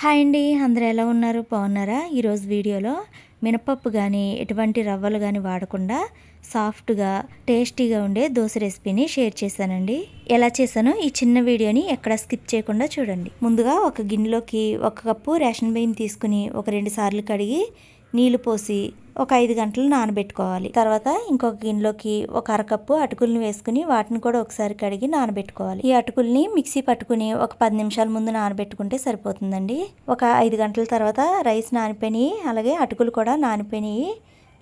Hi అండి అందరు ఎలా ఉన్నారు? బాగున్నారా? ఈరోజు వీడియోలో మినపప్పు కానీ ఎటువంటి రవ్వలు కానీ వాడకుండా సాఫ్ట్గా టేస్టీగా ఉండే దోశ రెసిపీని షేర్ చేశానండి. ఎలా చేశానో ఈ చిన్న వీడియోని ఎక్కడ స్కిప్ చేయకుండా చూడండి. ముందుగా ఒక గిన్నెలోకి ఒక కప్పు రేషన్ బియ్యం తీసుకుని ఒక రెండు సార్లు కడిగి నీళ్ళు పోసి ఒక ఐదు గంటలు నానబెట్టుకోవాలి. తర్వాత ఇంకొక గిన్నెలోకి ఒక అరకప్పు అటుకుల్ని వేసుకుని వాటిని కూడా ఒకసారి కడిగి నానబెట్టుకోవాలి. ఈ అటుకుల్ని మిక్సీ పట్టుకుని ఒక పది నిమిషాల ముందు నానబెట్టుకుంటే సరిపోతుందండి. ఒక ఐదు గంటల తర్వాత రైస్ నానిపోయినాయి అలాగే అటుకులు కూడా నానిపోయినాయి.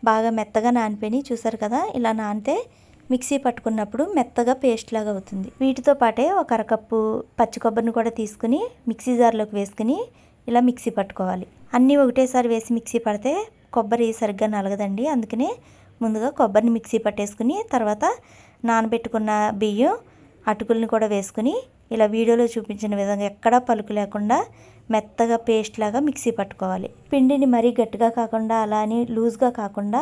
బాగా మెత్తగా నానిపోయినాయి చూసారు కదా? ఇలా నానితే మిక్సీ పట్టుకున్నప్పుడు మెత్తగా పేస్ట్ లాగా అవుతుంది. వీటితో పాటే ఒక అరకప్పు పచ్చి కొబ్బరిని కూడా తీసుకుని మిక్సీ జార్లోకి వేసుకుని ఇలా మిక్సీ పట్టుకోవాలి. అన్నీ ఒకటేసారి వేసి మిక్సీ పడితే కొబ్బరి సరిగ్గా నలగదండి. అందుకనే ముందుగా కొబ్బరిని మిక్సీ పట్టేసుకుని తర్వాత నానబెట్టుకున్న బియ్యం అటుకుల్ని కూడా వేసుకుని ఇలా వీడియోలో చూపించిన విధంగా ఎక్కడా పలుకు లేకుండా మెత్తగా పేస్ట్ లాగా మిక్సీ పట్టుకోవాలి. పిండిని మరీ గట్టిగా కాకుండా అలా అని లూజ్గా కాకుండా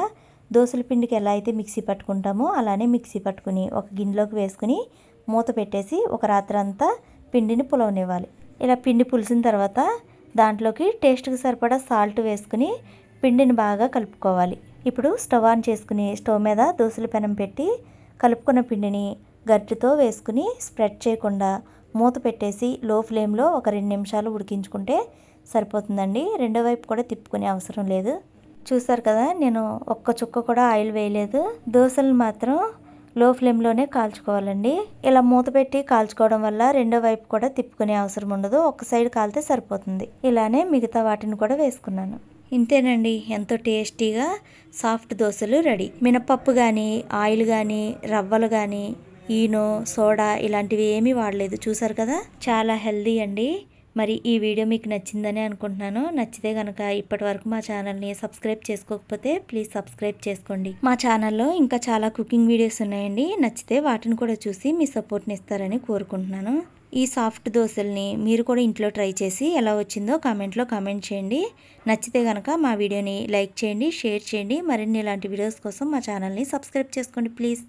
దోశల పిండికి ఎలా అయితే మిక్సీ పట్టుకుంటామో అలానే మిక్సీ పట్టుకుని ఒక గిన్నెలోకి వేసుకుని మూత పెట్టేసి ఒక రాత్రి అంతా పిండిని పులవనివ్వాలి. ఇలా పిండి పులిసిన తర్వాత దాంట్లోకి టేస్ట్కి సరిపడా సాల్ట్ వేసుకుని పిండిని బాగా కలుపుకోవాలి. ఇప్పుడు స్టవ్ ఆన్ చేసుకుని స్టవ్ మీద దోశల పెనం పెట్టి కలుపుకున్న పిండిని గరిటెతో వేసుకుని స్ప్రెడ్ చేయకుండా మూత పెట్టేసి లో ఫ్లేమ్లో ఒక రెండు నిమిషాలు ఉడికించుకుంటే సరిపోతుందండి. రెండో వైపు కూడా తిప్పుకునే అవసరం లేదు. చూసారు కదా నేను ఒక్క చుక్క కూడా ఆయిల్ వేయలేదు. దోశలు మాత్రం లో ఫ్లేమ్లోనే కాల్చుకోవాలండి. ఇలా మూత పెట్టి కాల్చుకోవడం వల్ల రెండో వైపు కూడా తిప్పుకునే అవసరం ఉండదు. ఒక సైడ్ కాలితే సరిపోతుంది. ఇలానే మిగతా వాటిని కూడా వేసుకున్నాను. ఇంతేనండి. ఎంతో టేస్టీగా సాఫ్ట్ దోశలు రెడీ. మినపప్పు కానీ ఆయిల్ కానీ రవ్వలు కానీ ఈనో సోడా ఇలాంటివి ఏమీ వాడలేదు. చూసారు కదా? చాలా హెల్దీ అండి. మరి ఈ వీడియో మీకు నచ్చిందని అనుకుంటున్నాను. నచ్చితే కనుక ఇప్పటి వరకు మా ఛానల్ని సబ్స్క్రైబ్ చేసుకోకపోతే ప్లీజ్ సబ్స్క్రైబ్ చేసుకోండి. మా ఛానల్లో ఇంకా చాలా కుకింగ్ వీడియోస్ ఉన్నాయండి. నచ్చితే వాటిని కూడా చూసి మీ సపోర్ట్ని ఇస్తారని కోరుకుంటున్నాను. ఈ సాఫ్ట్ దోశల్ని మీరు కూడా ఇంట్లో ట్రై చేసి ఎలా వచ్చిందో కామెంట్లో కామెంట్ చేయండి. నచ్చితే కనుక మా వీడియోని లైక్ చేయండి షేర్ చేయండి. మరిన్ని ఇలాంటి వీడియోస్ కోసం మా ఛానల్ని సబ్స్క్రైబ్ చేసుకోండి ప్లీజ్.